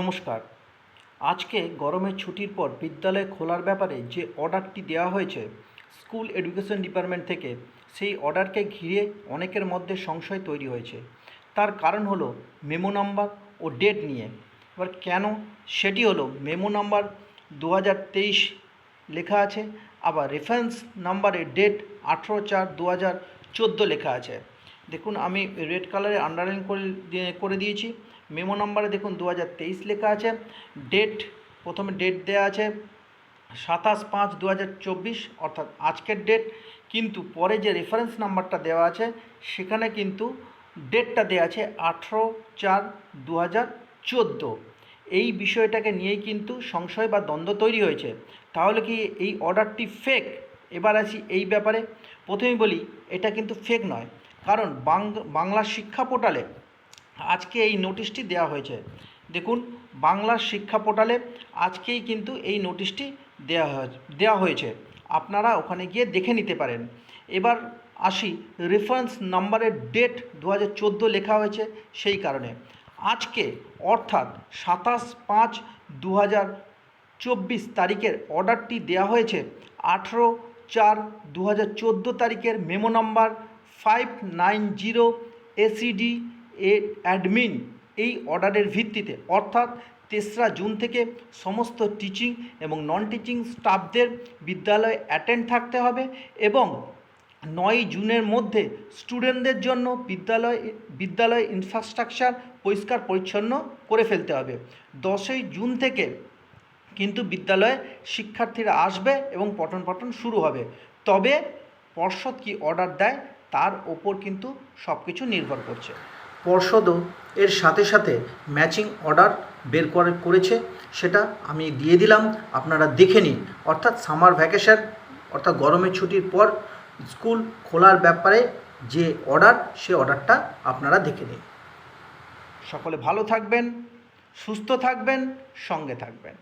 নমস্কার। আজকে গরমের ছুটির পর বিদ্যালয় খোলার ব্যাপারে যে অর্ডারটি দেওয়া হয়েছে স্কুল এডুকেশন ডিপার্টমেন্ট থেকে, সেই অর্ডারকে ঘিরে অনেকের মধ্যে সংশয় তৈরি হয়েছে। তার কারণ হলো মেমো নাম্বার ও ডেট নিয়ে। এবার কেন? সেটি হলো মেমো নাম্বার দু হাজার তেইশ লেখা আছে, আবার রেফারেন্স নাম্বারে ডেট আঠেরো চার দু লেখা আছে। দেখুন, আমি রেড কালারে আন্ডারলাইন করে দিয়ে- দিয়েছি। মেমো নাম্বারে দেখুন দু হাজার তেইশ লেখা আছে। ডেট প্রথমে ডেট দেওয়া আছে, সাতাশ পাঁচ দু অর্থাৎ আজকের ডেট কিন্তু পরে যে রেফারেন্স নাম্বারটা দেওয়া আছে, সেখানে কিন্তু ডেটটা দেওয়া আছে আঠেরো চার দু এই বিষয়টাকে নিয়েই কিন্তু সংশয় বা দ্বন্দ্ব তৈরি হয়েছে। তাহলে কি এই অর্ডারটি ফেক এবার আসি এই ব্যাপারে। প্রথমেই বলি, এটা কিন্তু ফেক নয়। কারণ বাংলা শিক্ষা পোর্টালে আজকে এই নোটিশটি দেওয়া হয়েছে। দেখুন বাংলার শিক্ষা পোর্টালে আজকেই কিন্তু এই নোটিশটি দেওয়া দেওয়া হয়েছে। আপনারা ওখানে গিয়ে দেখে নিতে পারেন। এবার আসি রেফারেন্স নাম্বারের ডেট দু হাজার চোদ্দ লেখা হয়েছে সেই কারণে। আজকে, অর্থাৎ সাতাশ পাঁচ দু হাজার চব্বিশ তারিখের অর্ডারটি দেওয়া হয়েছে। আঠেরো চার দু হাজার তারিখের memo number five nine zero ACD A admin এই অর্ডারের ভিত্তিতে, অর্থাৎ তেসরা জুন থেকে সমস্ত টিচিং এবং নন টিচিং স্টাফদের বিদ্যালয়ে অ্যাটেন্ড থাকতে হবে এবং নয় জুনের মধ্যে স্টুডেন্টদের জন্য বিদ্যালয় বিদ্যালয় ইনফ্রাস্ট্রাকচার পরিষ্কার পরিচ্ছন্ন করে ফেলতে হবে। দশই জুন থেকে কিন্তু বিদ্যালয়ে শিক্ষার্থীরা আসবে এবং পঠন পাঠন শুরু হবে। তবে পর্ষদ কি অর্ডার দেয় তার ওপর কিন্তু সব কিছু নির্ভর করছে। পর্ষদও এর সাথে সাথে ম্যাচিং অর্ডার বের করে করেছে। সেটা আমি দিয়ে দিলাম আপনারা দেখে নিন। অর্থাৎ সামার ভ্যাকেশন অর্থাৎ গরমের ছুটির পর স্কুল খোলার ব্যাপারে যে অর্ডার সে অর্ডারটা আপনারা দেখে নিন। সকলে ভালো থাকবেন সুস্থ থাকবেন সঙ্গে থাকবেন।